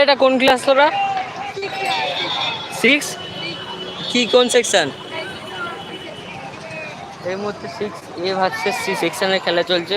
এটা কোন ক্লাস তোরা? সিক্স কি কোন সেকশন এই মুহূর্তে সিক্স এ ভার্সেস সি সেকশনের খেলা চলছে।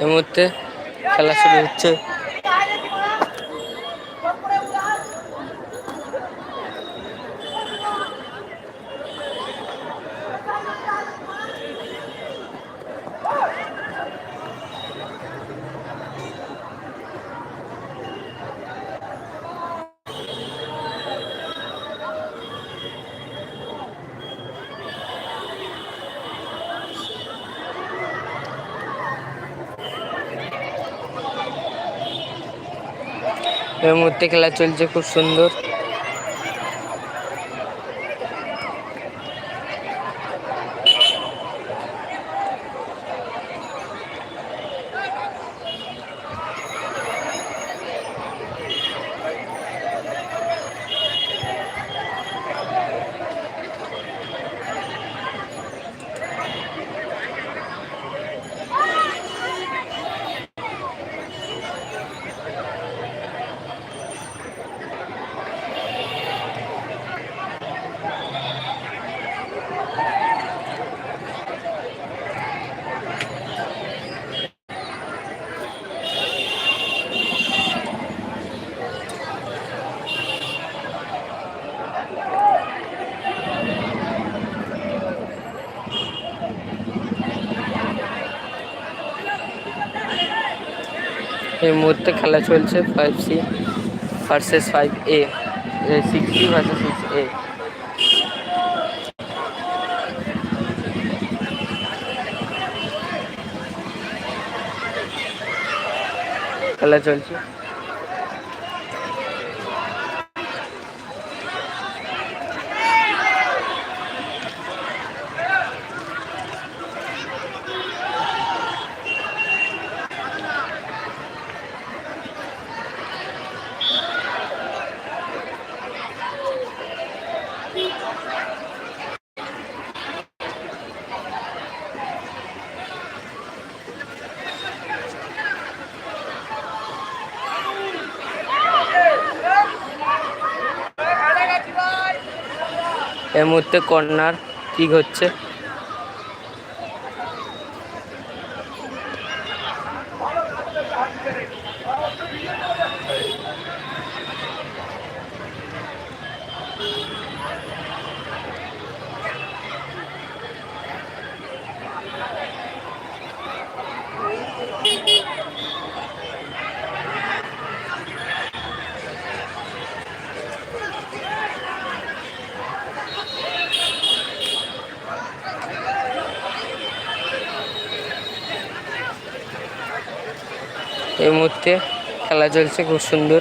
এই মুহূর্তে খেলা শুরু হচ্ছে। এই মুহূর্তে খেলা চলছে খুব সুন্দর। এই মুহূর্তে খেলা চলছে five C versus five A six C versus six A খেলা চলছে। এই মুহূর্তে কর্নার কিক হচ্ছে। এই মুহূর্তে খেলা চলছে খুব সুন্দর।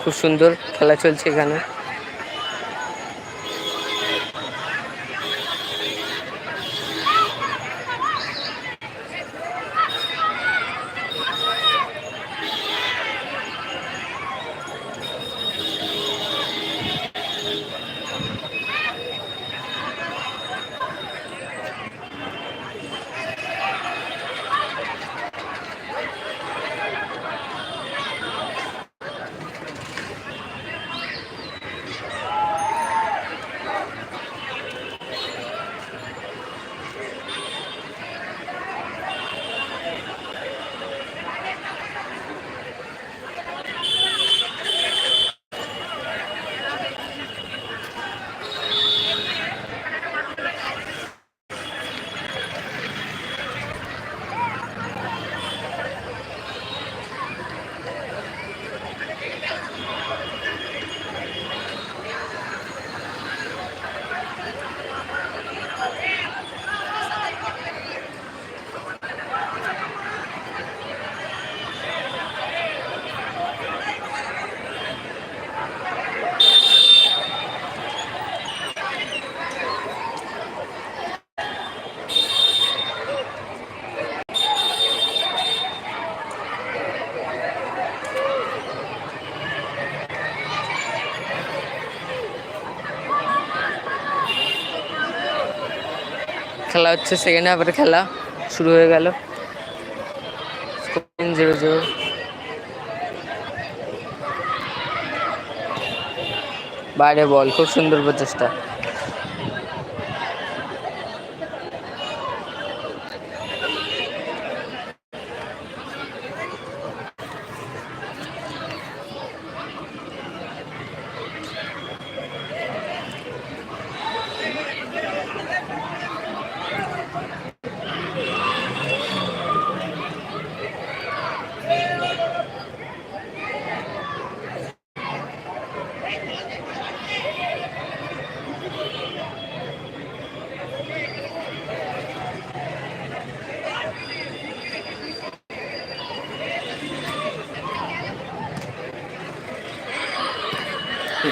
খুব সুন্দর খেলা চলছে এখানে। খেলা হচ্ছে সেকেন্ড হাফের খেলা শুরু হয়ে গেল। জিরো জিরো বাইরে বল, খুব সুন্দর প্রচেষ্টা।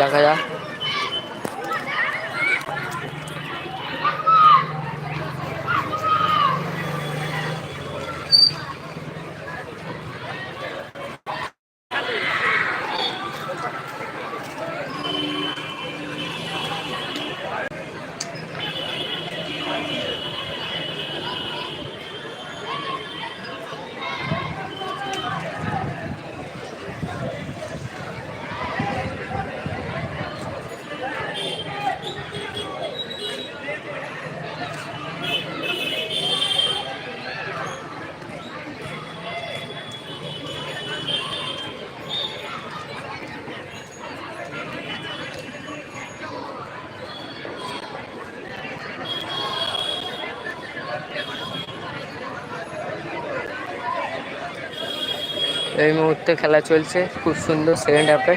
দেখা যাক এই মুহূর্তে খেলা চলছে। খুব সুন্দর সেকেন্ড হাফে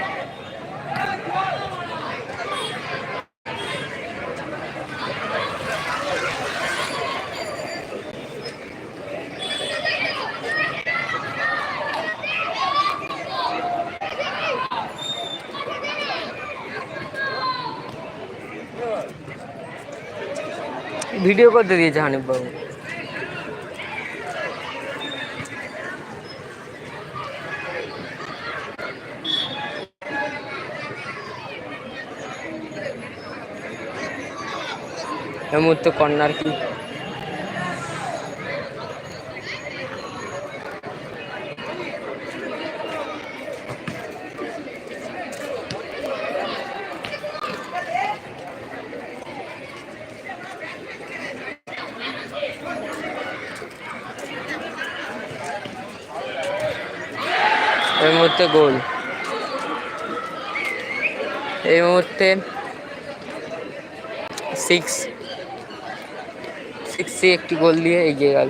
ভিডিও করতে দিয়েছে হানিফ বাবু। এই মুহূর্তে কর্নার কি? এই মুহূর্তে গোল। এই মুহূর্তে সিক্স সিক্সে একটি গোল দিয়ে এগিয়ে গেল।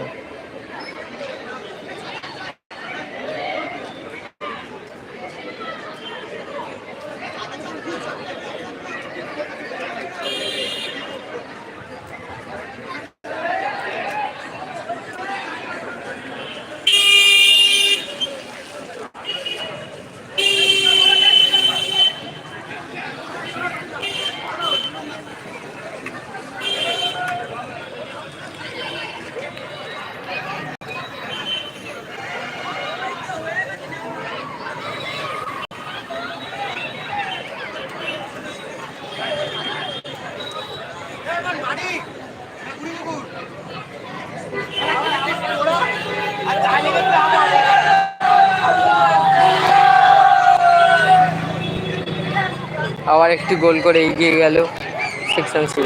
একটি গোল করে এগিয়ে গেল সেকশন সি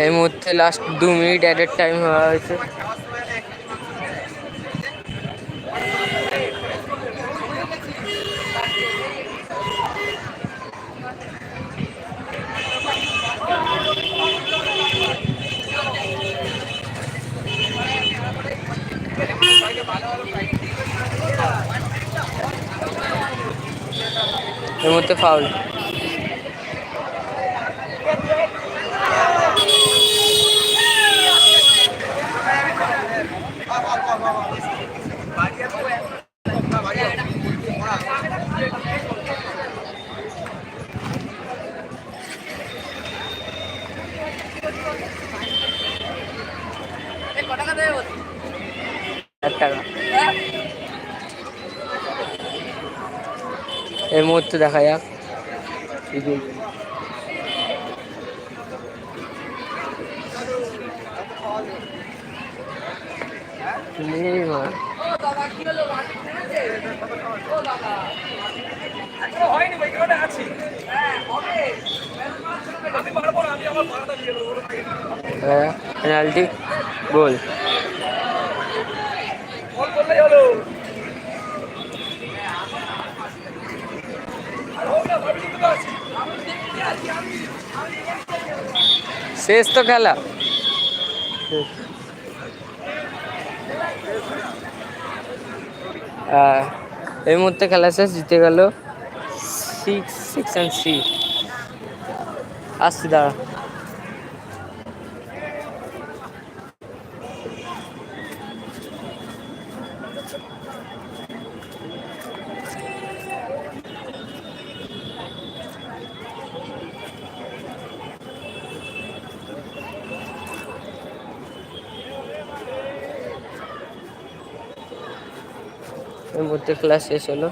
এই মুহূর্তে লাস্ট দু মিনিট অ্যাডের টাইম হওয়া হয়েছে। এই মুহূর্তে ফাউল এই মুহূর্তে দেখা যাক এগিয়ে গেল। এই মা। হ্যাঁ পেনাল্টি গোল শেষ তো খেলা। এই মুহূর্তে খেলা শেষ, জিতে গেল সিক্স সিক্স অ্যান্ড সি আসছি, দাঁড়া। এই ক্লাস শেষ হলো।